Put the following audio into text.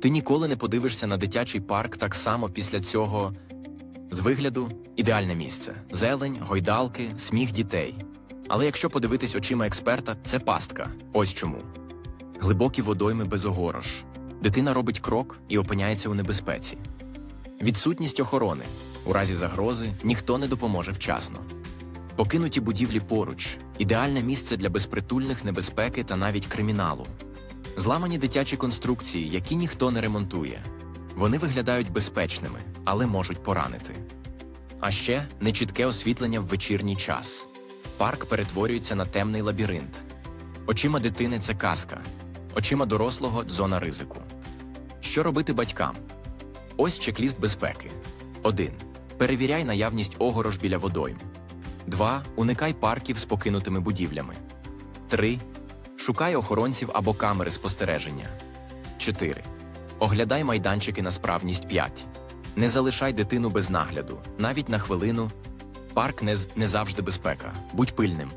Ти ніколи не подивишся на дитячий парк так само після цього. З вигляду ідеальне місце: зелень, гойдалки, сміх дітей. Але якщо подивитись очима експерта, це пастка. Ось чому. Глибокі водойми без огорож. Дитина робить крок і опиняється у небезпеці. Відсутність охорони. У разі загрози ніхто не допоможе вчасно. Покинуті будівлі поруч ідеальне місце для безпритульних небезпеки та навіть криміналу. Зламані дитячі конструкції, які ніхто не ремонтує. Вони виглядають безпечними, але можуть поранити. А ще нечітке освітлення в вечірній час. Парк перетворюється на темний лабіринт. Очима дитини це казка, очима дорослого зона ризику. Що робити батькам? Ось чек-ліст безпеки. 1. Перевіряй наявність огорож біля водойм. 2. Уникай парків з покинутими будівлями. 3. Шукай охоронців або камери спостереження. 4. Оглядай майданчики на справність 5. Не залишай дитину без нагляду, навіть на хвилину. Парк не, не завжди безпека. Будь пильним.